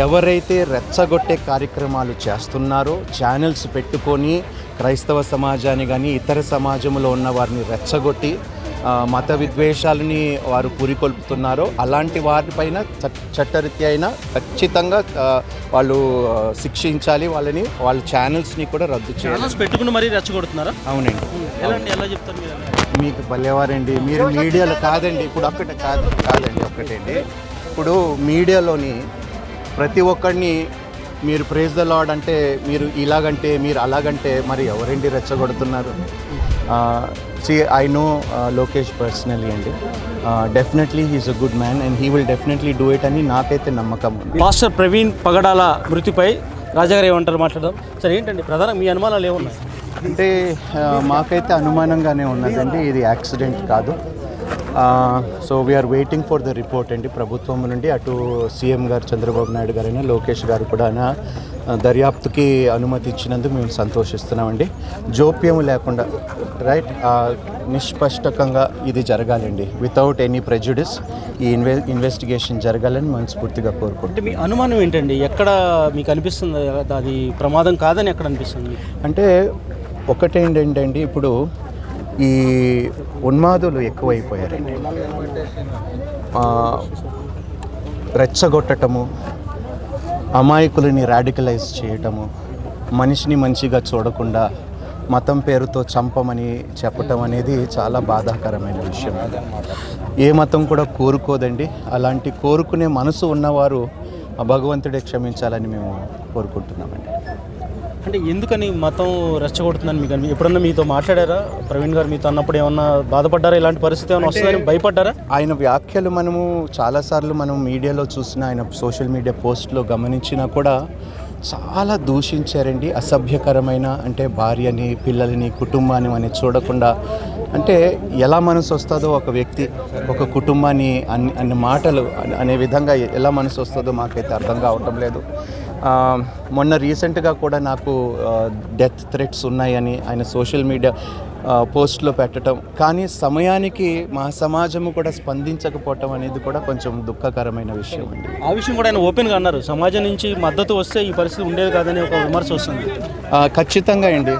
ఎవరైతే రెచ్చగొట్టే కార్యక్రమాలు చేస్తున్నారో ఛానల్స్ పెట్టుకొని క్రైస్తవ సమాజాన్ని కానీ ఇతర సమాజంలో ఉన్న వారిని రెచ్చగొట్టి మత విద్వేషాలని వారు పురికొల్పుతున్నారో అలాంటి వారిపైన చట్- చట్టరీత్యా అయినా ఖచ్చితంగా వాళ్ళు శిక్షించాలి వాళ్ళని వాళ్ళ ఛానల్స్ని కూడా రద్దు చేయాలి. పెట్టుకుని మరీ రెచ్చగొడుతున్నారా? అవునండి. ఎలా చెప్తారు మీకు భలేవారండి. మీరు మీడియాలో కాదండి ఇప్పుడు ఒక్కటే కాదు కాదండి ఒక్కటండి. ఇప్పుడు మీడియాలోని ప్రతి ఒక్కడిని మీరు ప్రేజ్ ద లాడ్ అంటే మీరు ఇలాగంటే మీరు అలాగంటే మరి ఎవరండి రెచ్చగొడుతున్నారు? See I know Lokesh personally అండి. Definitely he's a good man and he will definitely do it అని నాకైతే నమ్మకం ఉంది. మాస్టర్ ప్రవీణ్ పగడాల మృతిపై రాజాగారు ఏమంటారు మాట్లాడదాం. సరే ఏంటండి ప్రధాన మీ అనుమానాలు ఏమున్నాయి? అంటే మాకైతే అనుమానంగానే ఉన్నదండి ఇది యాక్సిడెంట్ కాదు. So we are waiting for the report అండి. ప్రభుత్వం నుండి అటు సీఎం గారు చంద్రబాబు నాయుడు గారైనా లోకేష్ గారు కూడా దర్యాప్తుకి అనుమతి ఇచ్చినందుకు మేము సంతోషిస్తున్నామండి. జోప్యం లేకుండా రైట్ నిష్పష్టకంగా ఇది జరగాలండి. వితౌట్ ఎనీ ప్రెజుడిస్ ఈ ఇన్వె ఇన్వెస్టిగేషన్ జరగాలని మనస్ఫూర్తిగా కోరుకుంటున్నాం. అంటే మీ అనుమానం ఏంటండి? ఎక్కడ మీకు అనిపిస్తుంది? అది ప్రమాదం కాదని ఎక్కడ అనిపిస్తుంది? అంటే ఒకటేంటంటే ఇప్పుడు ఈ ఉన్మాదులు ఎక్కువైపోయారండి రెచ్చగొట్టటము అమాయకులని రాడికలైజ్ చేయటము మనిషిని మంచిగా చూడకుండా మతం పేరుతో చంపమని చెప్పటం అనేది చాలా బాధాకరమైన విషయం. ఏ మతం కూడా కోరుకోదండి. అలాంటి కోరుకునే మనసు ఉన్నవారు ఆ భగవంతుడే క్షమించాలని మేము కోరుకుంటున్నామండి. అంటే ఎందుకని మతం రెచ్చగొడుతుందని మీకు ఎప్పుడన్నా మీతో మాట్లాడారా? ప్రవీణ్ గారు మీతో అన్నప్పుడు ఏమన్నా బాధపడ్డారా? ఇలాంటి పరిస్థితి ఏమైనా వస్తుందని భయపడ్డారా? ఆయన వ్యాఖ్యలు మనము చాలాసార్లు మనం మీడియాలో చూసిన ఆయన సోషల్ మీడియా పోస్ట్లో గమనించినా కూడా చాలా దూషించారండి. అసభ్యకరమైన అంటే భార్యని పిల్లలని కుటుంబాన్ని అని చూడకుండా అంటే ఎలా మనసు వస్తుందో ఒక వ్యక్తి ఒక కుటుంబాన్ని అన్ని అన్ని మాటలు అనే- విధంగా ఎలా మనసు వస్తుందో మాకైతే అర్థం కావటం లేదు. మొన్న రీసెంట్గా కూడా నాకు డెత్ థ్రెట్స్ ఉన్నాయని ఆయన సోషల్ మీడియా పోస్ట్లో పెట్టడం కానీ సమయానికి మా సమాజము కూడా స్పందించకపోవటం అనేది కూడా కొంచెం దుఃఖకరమైన విషయం అండి. ఆ విషయం కూడా ఆయన ఓపెన్గా అన్నారు. సమాజం నుంచి మద్దతు వస్తే ఈ పరిస్థితి ఉండేది కాదని ఒక విమర్శ వస్తుంది. ఖచ్చితంగా అండి.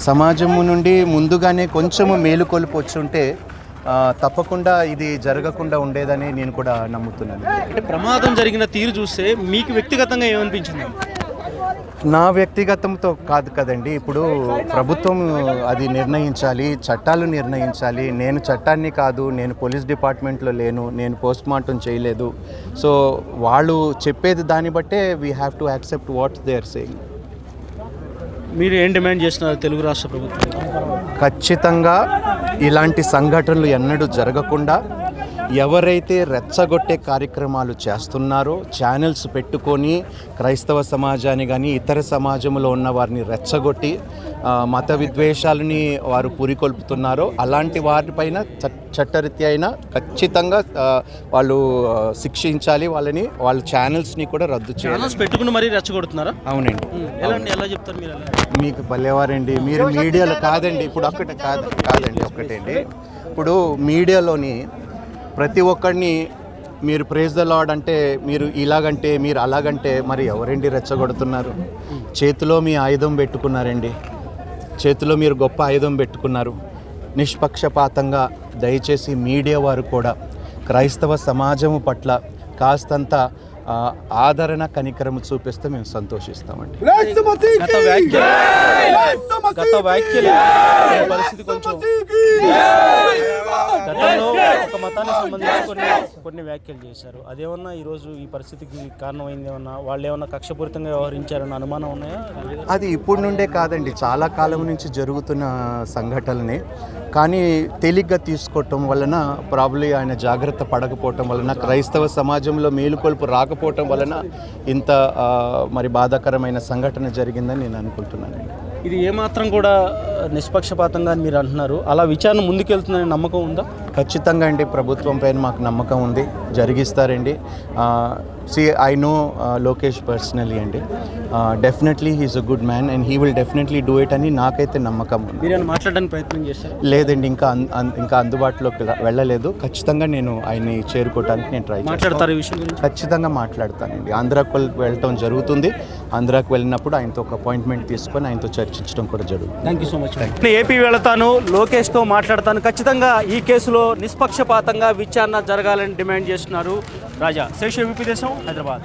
సమాజము నుండి ముందుగానే కొంచెము మేలుకొలుపు వచ్చి ఉంటే ఆ, తప్పకుండా ఇది జరగకుండా ఉండేదని నేను కూడా నమ్ముతున్నాను. అంటే ప్రమాదం జరిగిన తీరు చూస్తే మీకు వ్యక్తిగతంగా ఏమనిపించింది? నా వ్యక్తిగతంతో కాదు కదండి ఇప్పుడు ప్రభుత్వం అది నిర్ణయించాలి చట్టాలు నిర్ణయించాలి. నేను చట్టాన్ని కాదు నేను పోలీస్ డిపార్ట్మెంట్లో లేను నేను పోస్ట్ మార్టం చేయలేదు. సో వాళ్ళు చెప్పేది దాన్ని బట్టే we have to accept what they are saying మీరు ఏం డిమాండ్ చేస్తున్నారు తెలుగు రాష్ట్ర ప్రభుత్వం? ఖచ్చితంగా ఇలాంటి సంఘటనలు ఎన్నడూ జరగకుండా ఎవరైతే రెచ్చగొట్టే కార్యక్రమాలు చేస్తున్నారో ఛానల్స్ పెట్టుకొని క్రైస్తవ సమాజాన్ని కానీ ఇతర సమాజంలో ఉన్న వారిని రెచ్చగొట్టి మత విద్వేషాలని వారు పురికొల్పుతున్నారో అలాంటి వారిపైన చట్- చట్టరీత్యా అయినా ఖచ్చితంగా వాళ్ళు శిక్షించాలి వాళ్ళని వాళ్ళ ఛానల్స్ని కూడా రద్దు చేయాలి. పెట్టుకుని మరీ రెచ్చగొడుతున్నారా? అవునండి. ఎలా చెప్తారు మీరు మీకు భలేవారండి. మీరు మీడియాలో కాదండి. ఇప్పుడు ఒక్కటే కాదు కాదండి ఒక్కటండి. ఇప్పుడు మీడియాలోని ప్రతి ఒక్కడిని మీరు ప్రేజ్ ద లాడ్ అంటే మీరు ఇలాగంటే మీరు అలాగంటే మరి ఎవరండి రెచ్చగొడుతున్నారు? చేతిలో మీ ఆయుధం పెట్టుకున్నారండి. చేతిలో మీరు గొప్ప ఆయుధం పెట్టుకున్నారు. నిష్పక్షపాతంగా దయచేసి మీడియా వారు కూడా క్రైస్తవ సమాజము పట్ల కాస్తంత ఆదరణ కనికరము చూపిస్తే మేము సంతోషిస్తామండి. గత వ్యాఖ్యలు. గత వ్యాఖ్యలు. ఈ పరిస్థితి కొంచెం మతానికి సంబంధించి కొన్ని కొన్ని వ్యాఖ్యలు చేశారు. అదేమన్నా ఈరోజు ఈ పరిస్థితికి కారణమైంది ఏమన్నా? వాళ్ళు ఏమన్నా కక్షపూరితంగా వ్యవహరించారన్న అనుమానం ఉన్నాయా? అది ఇప్పుడు నుండే కాదండి. చాలా కాలం నుంచి జరుగుతున్న సంఘటనలే. కానీ తేలిగ్గా తీసుకోవటం వలన ప్రాబ్లీ ఆయన జాగ్రత్త పడకపోవటం వలన క్రైస్తవ సమాజంలో మేలుకొల్పు రాకపోవటం వలన ఇంత మరి బాధాకరమైన సంఘటన జరిగిందని నేను అనుకుంటున్నానండి. ఇది ఏమాత్రం కూడా నిష్పక్షపాతంగా అని మీరు అంటున్నారు. అలా విచారణ ముందుకెళ్తుందనే నమ్మకం ఉందా? ఖచ్చితంగా అండి ప్రభుత్వం పైన మాకు నమ్మకం ఉంది జరిగిస్తారండి. See I know Lokesh personally అండి. Definitely he's a good man and he will definitely do it అని నాకైతే నమ్మకం ఉంది. మాట్లాడడానికి ప్రయత్నం చేశారు? లేదండి ఇంకా ఇంకా అందుబాటులోకి వెళ్ళలేదు. ఖచ్చితంగా నేను ఆయన్ని చేరుకోవడానికి నేను ట్రై మాట్లాడతారు ఈ విషయం గురించి? ఖచ్చితంగా మాట్లాడతానండి. ఆంధ్రాకు వెళ్- వెళ్ళటం జరుగుతుంది. ఆంధ్రాకు వెళ్ళినప్పుడు ఆయనతో ఒక అపాయింట్మెంట్ తీసుకొని ఆయనతో చర్చించడం కూడా జరుగుతుంది. Thank you so much AP వెళతాను లోకేష్తో మాట్లాడతాను. ఖచ్చితంగా ఈ కేసులో నిష్పక్షపాతంగా విచారణ జరగాలని డిమాండ్ చేస్తున్నారు రాజా. శేష విపి దేశం హైదరాబాద్.